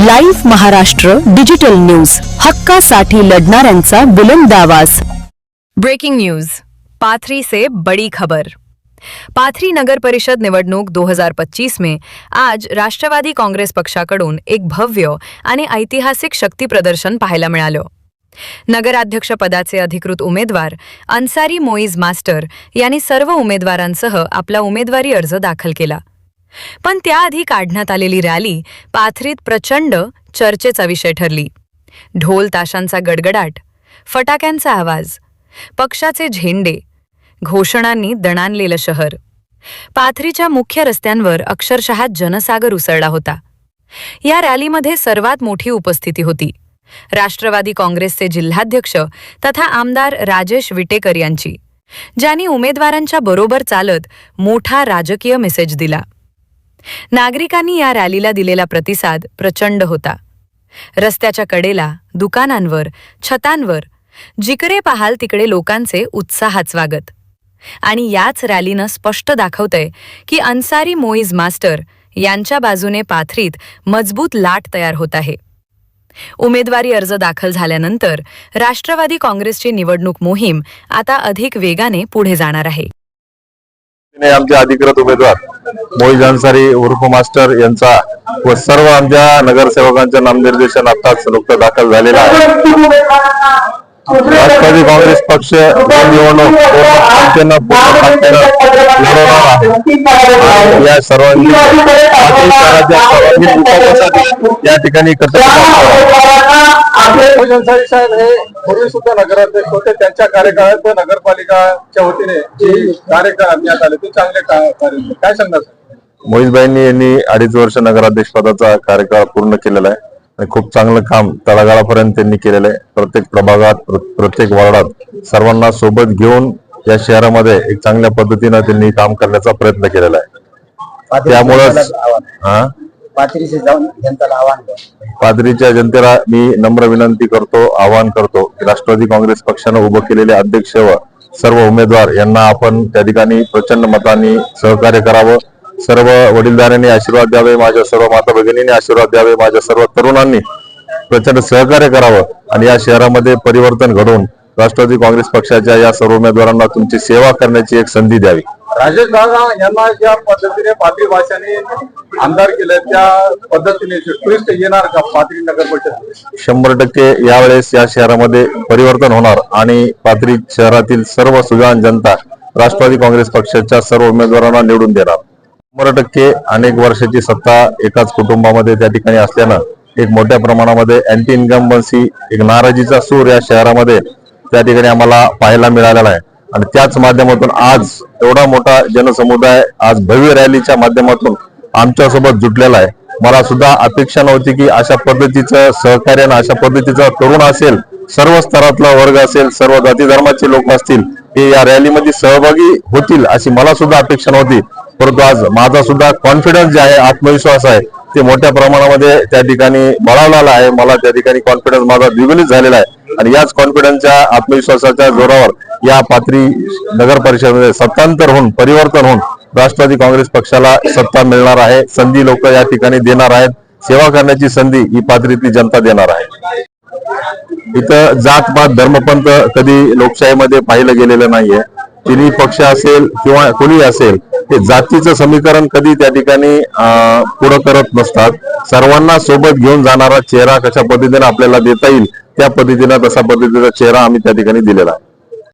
Live Maharashtra digital news. हक्कासाठी लढणाऱ्यांचा बुलंद आवाज. Breaking news. पाथरी से बड़ी खबर. पाथरी नगर परिषद निवडणूक 2025 में आज राष्ट्रवादी काँग्रेस पक्षाकडून एक भव्य आणि ऐतिहासिक शक्ती प्रदर्शन पाहायला मिळालं. नगराध्यक्षपदाचे अधिकृत उमेदवार अन्सारी मोईज मास्टर यांनी सर्व उमेदवारांसह आपला उमेदवारी अर्ज दाखल केला. पण त्याआधी काढण्यात आलेली रॅली पाथरीत प्रचंड चर्चेचा विषय ठरली. ढोल ताशांचा गडगडाट फटाक्यांचा आवाज पक्षाचे झेंडे घोषणांनी दणानलेलं शहर. पाथरीच्या मुख्य रस्त्यांवर अक्षरशः जनसागर उसळला होता. या रॅलीमध्ये सर्वात मोठी उपस्थिती होती. राष्ट्रवादी काँग्रेसचे जिल्हाध्यक्ष तथा आमदार राजेश विटेकर यांची ज्यांनी उमेदवारांच्या बरोबर चालत मोठा राजकीय मेसेज दिला. नागरिकांनी या रॅलीला दिलेला प्रतिसाद प्रचंड होता. रस्त्याच्या कडेला दुकानांवर छतांवर जिकडे पाहाल तिकडे लोकांचे उत्साहात स्वागत. आणि याच रॅलीनं स्पष्ट दाखवतंय की अन्सारी मोईज मास्टर यांच्या बाजूने पाथरीत मजबूत लाट तयार होत आहे. उमेदवारी अर्ज दाखल झाल्यानंतर राष्ट्रवादी काँग्रेसची निवडणूक मोहीम आता अधिक वेगाने पुढे जाणार आहे. आमचे अधिकृत उमेदवार मोहित अन्सारी उर्फ मास्टर यांचा व सर्व आमच्या नगरसेवकांच्या नामनिर्देशन आताच नुकतं दाखल झालेला आहे. राष्ट्रवादी काँग्रेस पक्ष निवडणूक लढवणार या सर्वांनी या ठिकाणी एकत्र अन्सारी साहेब हे पूर्वी सुद्धा नगराध्यक्ष होते. त्यांच्या कार्यकाळात नगरपालिकाच्या वतीने जे कार्य करण्यात आले ते चांगले कार्य काय सांगणार? मोहितबाईंनी यांनी अडीच वर्ष नगराध्यक्ष पदाचा कार्यकाळ पूर्ण केलेला आहे आणि खूप चांगलं काम तळागाळापर्यंत त्यांनी केलेलं आहे. प्रत्येक प्रभागात प्र- प्रत्येक वॉर्डात सर्वांना सोबत घेऊन या शहरामध्ये एक चांगल्या पद्धतीनं त्यांनी काम करण्याचा प्रयत्न केलेला आहे. त्यामुळंच हा? पाथरीचे जाऊन जनताला पादरीच्या जनतेला मी नम्र विनंती करतो आवाहन करतो की राष्ट्रवादी काँग्रेस पक्षानं उभं केलेले अध्यक्ष व सर्व उमेदवार यांना आपण त्या ठिकाणी प्रचंड मतांनी सहकार्य करावं. सर्व वडीलधाऱ्यांनी आशीर्वाद द्यावे माझ्या सर्व माता भगिनींनी आशीर्वाद द्यावे माझ्या सर्व तरुणांनी प्रचंड सहकार्य करावं आणि या शहरामध्ये परिवर्तन घडवून राष्ट्रवादी काँग्रेस पक्षाच्या या सर्व उमेदवारांना तुमची सेवा करण्याची एक संधी द्यावी. राजेश दादा यांना ज्या पद्धतीने पाथरी भाषाने आमदार केलं त्या पद्धतीने टुरिस्ट येणार का पाथरी नगर परिषद? शंभर टक्के यावेळेस या शहरामध्ये परिवर्तन होणार आणि पाथरी शहरातील सर्व सुजान जनता राष्ट्रवादी काँग्रेस पक्षाच्या सर्व उमेदवारांना निवडून देणार. शंभर टक्के अनेक वर्षाची सत्ता एकाच कुटुंबामध्ये त्या ठिकाणी असल्यानं एक मोठ्या प्रमाणामध्ये अँटी इन्कम्बन्सी एक नाराजीचा सूर या शहरामध्ये त्या ठिकाणी आम्हाला पाहायला मिळालेला आहे. आणि त्याच माध्यमातून आज एवढा मोठा जनसमुदाय आज भव्य रॅलीच्या माध्यमातून आमच्यासोबत जुटलेला आहे. मला सुद्धा अपेक्षा नव्हती की अशा पद्धतीचं सहकार्यानं अशा पद्धतीचा तरुण असेल सर्व स्तरातला वर्ग असेल सर्व जाती धर्माचे लोक असतील हे या रॅलीमध्ये सहभागी होतील अशी मला सुद्धा अपेक्षा नव्हती. परंतु आज माझा सुद्धा कॉन्फिडन्स जे आहे आत्मविश्वास आहे ते मोठ्या प्रमाणामध्ये त्या ठिकाणी बळावलेला आहे. मला त्या ठिकाणी कॉन्फिडन्स माझा द्विगुणित झालेला आहे. आणि याच कॉन्फिडन्सच्या आत्मविश्वासाच्या जोरावर या पात्री नगर परिषदेमध्ये सत्तांतर होऊन परिवर्तन होऊन राष्ट्रवादी काँग्रेस पक्षाला सत्ता मिळणार आहे. संधी लोक या ठिकाणी देणार आहेत. सेवा करण्याची संधी ही पाथरीतली जनता देणार आहे. इथं जात पात धर्मपंथ कधी लोकशाहीमध्ये पाहिलं गेलेलं नाहीये. तिन्ही पक्ष असेल किंवा कोणी असेल ते जातीचं समीकरण कधी त्या ठिकाणी अं, पुढं करत नसतात. सर्वांना सोबत घेऊन जाणारा चेहरा कशा पद्धतीने आपल्याला देता येईल त्या पद्धतीनं तसा पद्धतीचा चेहरा आम्ही त्या ठिकाणी दिलेला आहे.